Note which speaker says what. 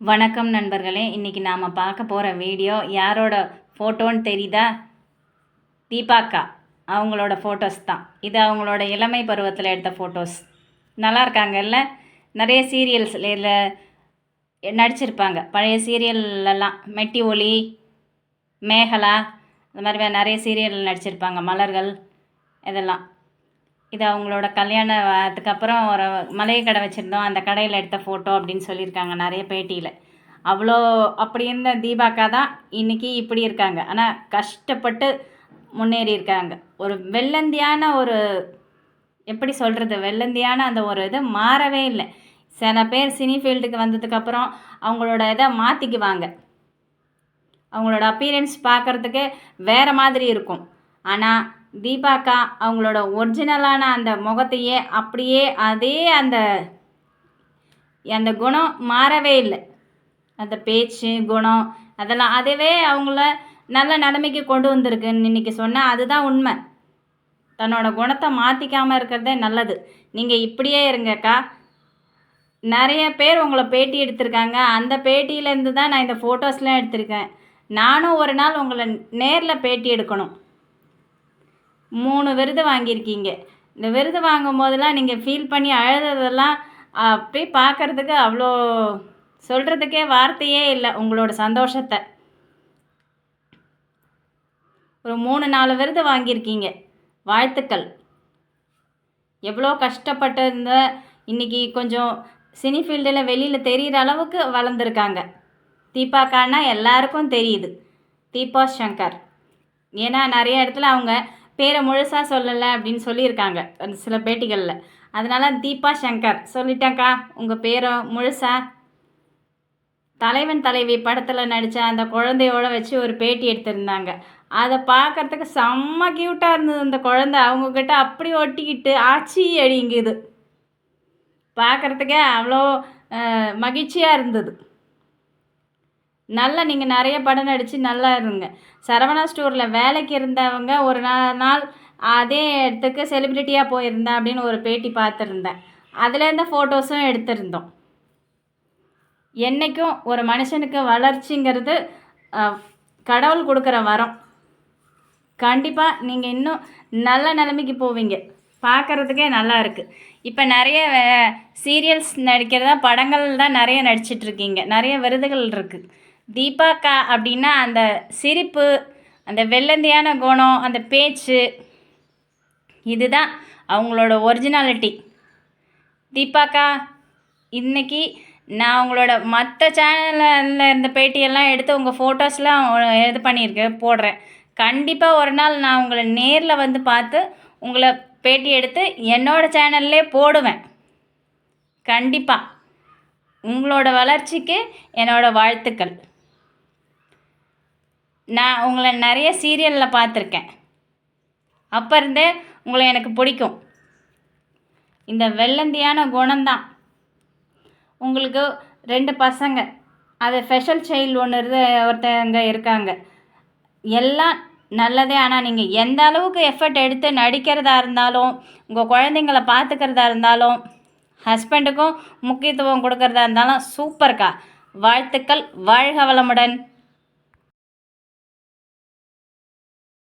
Speaker 1: வணக்கம் நண்பர்களே இன்றைக்கி நாம் பார்க்க போகிற வீடியோ யாரோட ஃபோட்டோன்னு தெரியுதா? தீபாக்கா அவங்களோட ஃபோட்டோஸ் தான். இது அவங்களோட இளமை பருவத்தில் எடுத்த ஃபோட்டோஸ் நல்லா இருக்காங்கல்ல? நிறைய சீரியல்ஸில் இதில் நடிச்சிருப்பாங்க. பழைய சீரியல்லலாம் மெட்டி ஒளி மேகலா இந்த மாதிரி நிறைய சீரியல் நடிச்சிருப்பாங்க. மலர்கள் இதெல்லாம். இது அவங்களோட கல்யாணம் அப்புறம் ஒரு மளிகை கடை வச்சுருந்தோம். அந்த கடையில் எடுத்த ஃபோட்டோ அப்படின்னு சொல்லியிருக்காங்க நிறைய பேட்டியில். அவ்வளோ அப்படி இருந்த தீபாக்கா தான் இன்றைக்கி இப்படி இருக்காங்க. ஆனால் கஷ்டப்பட்டு முன்னேறி இருக்காங்க. ஒரு வெள்ளந்தியான ஒரு எப்படி சொல்கிறது வெள்ளந்தியான அந்த ஒரு இது மாறவே இல்லை. சில பேர் சினி ஃபீல்டுக்கு வந்ததுக்கப்புறம் அவங்களோட இதை மாற்றிக்குவாங்க அவங்களோட அப்பீரன்ஸ் பார்க்குறதுக்கு வேறு மாதிரி இருக்கும். ஆனால் தீபாக்கா அவங்களோட ஒரிஜினலான அந்த முகத்தையே அப்படியே அதே அந்த அந்த குணம் மாறவே இல்லை. அந்த பேச்சு குணம் அதெல்லாம் அதுவே அவங்கள நல்ல நிலைமைக்கு கொண்டு வந்திருக்குன்னு இன்றைக்கி சொன்னால் அதுதான் உண்மை. தன்னோட குணத்தை மாற்றிக்காமல் இருக்கிறதே நல்லது. நீங்கள் இப்படியே இருங்கக்கா. நிறைய பேர் உங்களை பேட்டி எடுத்திருக்காங்க. அந்த பேட்டியிலேருந்து தான் நான் இந்த ஃபோட்டோஸ்லாம் எடுத்திருக்கேன். நானும் ஒரு நாள் உங்களை நேரில் பேட்டி எடுக்கணும். மூணு விருது வாங்கியிருக்கீங்க. இந்த விருது வாங்கும் போதெல்லாம் நீங்கள் ஃபீல் பண்ணி அழுததெல்லாம் அப்படியே பார்க்கறதுக்கு அவ்வளோ சொல்கிறதுக்கே வார்த்தையே இல்லை உங்களோட சந்தோஷத்தை. ஒரு மூணு நாலு விருது வாங்கியிருக்கீங்க. வாழ்த்துக்கள். எவ்வளோ கஷ்டப்பட்டு இருந்த இன்றைக்கி கொஞ்சம் சினி ஃபீல்டில் வெளியில் தெரிகிற அளவுக்கு வளர்ந்துருக்காங்க. தீபாக்கான்னா எல்லாருக்கும் தெரியுது. தீபா சங்கர் ஏன்னா நிறைய இடத்துல அவங்க பேரை முழுசாக சொல்லலை அப்படின்னு சொல்லியிருக்காங்க அந்த சில பேட்டிகளில். அதனால் தீபா சங்கர் சொல்லிட்டேன்க்கா உங்கள் பேரை முழுசா. தலைவன் தலைவி படத்தில் நடித்த அந்த குழந்தையோட வச்சு ஒரு பேட்டி எடுத்திருந்தாங்க. அதை பார்க்கறதுக்கு செம்ம க்யூட்டாக இருந்தது அந்த குழந்தை. அவங்கக்கிட்ட அப்படி ஒட்டிக்கிட்டு ஆச்சி அடிங்குது. பார்க்குறதுக்கே அவ்வளோ மகிழ்ச்சியாக இருந்தது. நல்லா நீங்கள் நிறைய படம் நடித்து நல்லா இருங்க. சரவணா ஸ்டோரில் வேலைக்கு இருந்தவங்க ஒரு நாள் அதே இடத்துக்கு செலிப்ரிட்டியாக போயிருந்தேன் அப்படின்னு ஒரு பேட்டி பார்த்துருந்தேன். அதில் இருந்த ஃபோட்டோஸும் எடுத்திருந்தோம். என்றைக்கும் ஒரு மனுஷனுக்கு வளர்ச்சிங்கிறது கடவுள் கொடுக்குற வரம். கண்டிப்பாக நீங்கள் இன்னும் நல்ல நிலைமைக்கு போவீங்க. பார்க்குறதுக்கே நல்லா இருக்குது இப்போ நிறைய சீரியல்ஸ் நடிக்கிறதா படங்கள் தான் நிறைய நடிச்சிட்ருக்கீங்க நிறைய விருதுகள் இருக்குது தீபாக்கா அப்படின்னா அந்த சிரிப்பு அந்த வெள்ளந்தியான குணம் அந்த பேச்சு இதுதான் அவங்களோட ஒரிஜினாலிட்டி தீபாக்கா இன்னைக்கு நான் உங்களோட மற்ற சேனலில் இருந்த பேட்டியெல்லாம் எடுத்து உங்கள் ஃபோட்டோஸ்லாம் இது பண்ணியிருக்கேன் போடுறேன். கண்டிப்பாக ஒரு நாள் நான் உங்களை நேரில் வந்து பார்த்து உங்களை பேட்டி எடுத்து என்னோடய சேனல்லே போடுவேன். கண்டிப்பாக உங்களோட வளர்ச்சிக்கு என்னோடய வாழ்த்துக்கள். நான் உங்களை நிறைய சீரியலில் பார்த்துருக்கேன். அப்போ இருந்தே உங்களை எனக்கு பிடிக்கும். இந்த வெள்ளந்தியான குணம்தான். உங்களுக்கு ரெண்டு பசங்க. அது ஸ்பெஷல் சைல்டு ஒன்று இருந்து ஒருத்தங்க இருக்காங்க. எல்லாம் நல்லதே ஆனால் நீங்கள் எந்த அளவுக்கு எஃபர்ட் எடுத்து நடிக்கிறதா இருந்தாலும் உங்கள் குழந்தைங்கள பார்த்துக்கிறதா இருந்தாலும் ஹஸ்பண்டுக்கும் முக்கியத்துவம் கொடுக்கறதா இருந்தாலும் சூப்பர்க்கா வாழ்த்துக்கள் வாழ்க வளமுடன்.